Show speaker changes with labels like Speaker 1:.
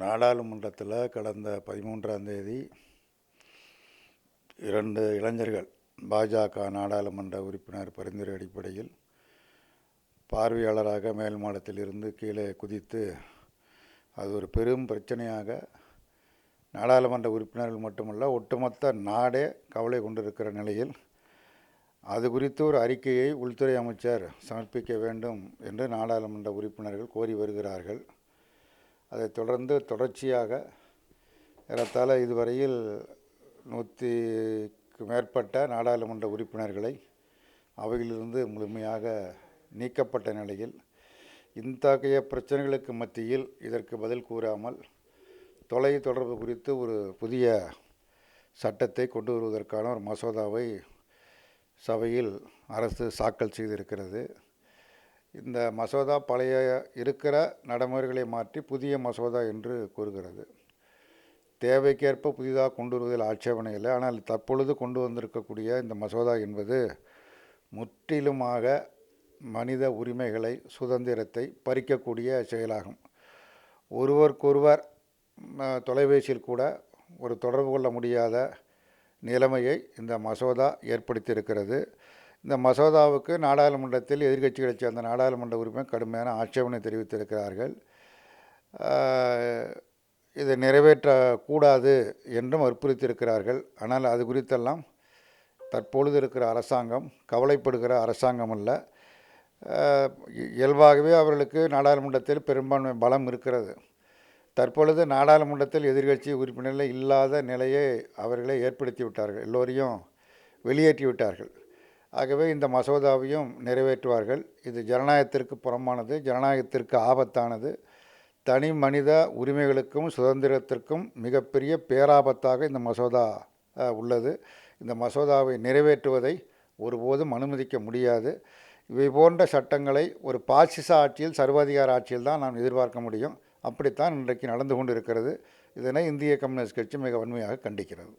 Speaker 1: நாடாளுமன்றத்தில் கடந்த பதிமூன்றாம் தேதி இரண்டு இளைஞர்கள் பாஜக நாடாளுமன்ற உறுப்பினர் பரிந்துரை அடிப்படையில் பார்வையாளராக மேல் மாடத்திலிருந்து கீழே குதித்து அது ஒரு பெரும் பிரச்சனையாக நாடாளுமன்ற உறுப்பினர்கள் மட்டுமல்ல ஒட்டுமொத்த நாடே கவலை கொண்டிருக்கிற நிலையில் அது குறித்து ஒரு அறிக்கையை உள்துறை அமைச்சர் சமர்ப்பிக்க வேண்டும் என்று நாடாளுமன்ற உறுப்பினர்கள் கோரி வருகிறார்கள். அதை தொடர்ந்து தொடர்ச்சியாக ஏறத்தாழ இதுவரையில் நூற்றிக்கு மேற்பட்ட நாடாளுமன்ற உறுப்பினர்களை அவையிலிருந்து முழுமையாக நீக்கப்பட்ட நிலையில் இத்தகைய பிரச்சனைகளுக்கு மத்தியில் இதற்கு பதில் கூறாமல் தொலை தொடர்பு குறித்து ஒரு புதிய சட்டத்தை கொண்டு வருவதற்கான ஒரு மசோதாவை சபையில் அரசு தாக்கல் செய்திருக்கிறது. இந்த மசோதா பழைய இருக்கிற நடைமுறைகளை மாற்றி புதிய மசோதா என்று கூறுகிறது. தேவைக்கேற்ப புதிதாக கொண்டு வருவதில் ஆட்சேபனை இல்லை. ஆனால் தற்பொழுது கொண்டு வந்திருக்கக்கூடிய இந்த மசோதா என்பது முற்றிலுமாக மனித உரிமைகளை சுதந்திரத்தை பறிக்கக்கூடிய செயலாகும். ஒருவருக்கொருவர் தொலைபேசியில் கூட ஒரு தொடர்பு கொள்ள முடியாத நிலைமையை இந்த மசோதா ஏற்படுத்தியிருக்கிறது. இந்த மசோதாவுக்கு நாடாளுமன்றத்தில் எதிர்க்கட்சிகளைச் சேர்ந்த நாடாளுமன்ற உறுப்பினர் கடுமையான ஆட்சேபனை தெரிவித்திருக்கிறார்கள். இதை நிறைவேற்றக்கூடாது என்றும் வற்புறுத்தியிருக்கிறார்கள். ஆனால் அது குறித்தெல்லாம் தற்பொழுது இருக்கிற அரசாங்கம் கவலைப்படுகிற அரசாங்கம் அல்ல. இ- இயல்பாகவே அவர்களுக்கு நாடாளுமன்றத்தில் பெரும்பான்மை பலம் இருக்கிறது. தற்பொழுது நாடாளுமன்றத்தில் எதிர்க்கட்சி உறுப்பினர்கள் இல்லாத நிலையை அவர்களே ஏற்படுத்தி விட்டார்கள் எல்லோரையும் வெளியேற்றி விட்டார்கள் ஆகவே இந்த மசோதாவையும் நிறைவேற்றுவார்கள். இது ஜனநாயகத்திற்கு புறமானது ஜனநாயகத்திற்கு ஆபத்தானது. தனி மனித உரிமைகளுக்கும் சுதந்திரத்திற்கும் மிகப்பெரிய பேராபத்தாக இந்த மசோதா உள்ளது. இந்த மசோதாவை நிறைவேற்றுவதை ஒருபோதும் அனுமதிக்க முடியாது. இவை போன்ற சட்டங்களை ஒரு பாசிச ஆட்சியில் சர்வாதிகார ஆட்சியில் தான் நாம் எதிர்பார்க்க முடியும். அப்படித்தான் இன்றைக்கு நடந்து கொண்டு இருக்கிறது இதனை இந்திய கம்யூனிஸ்ட் கட்சி மிக வன்மையாக கண்டிக்கிறது.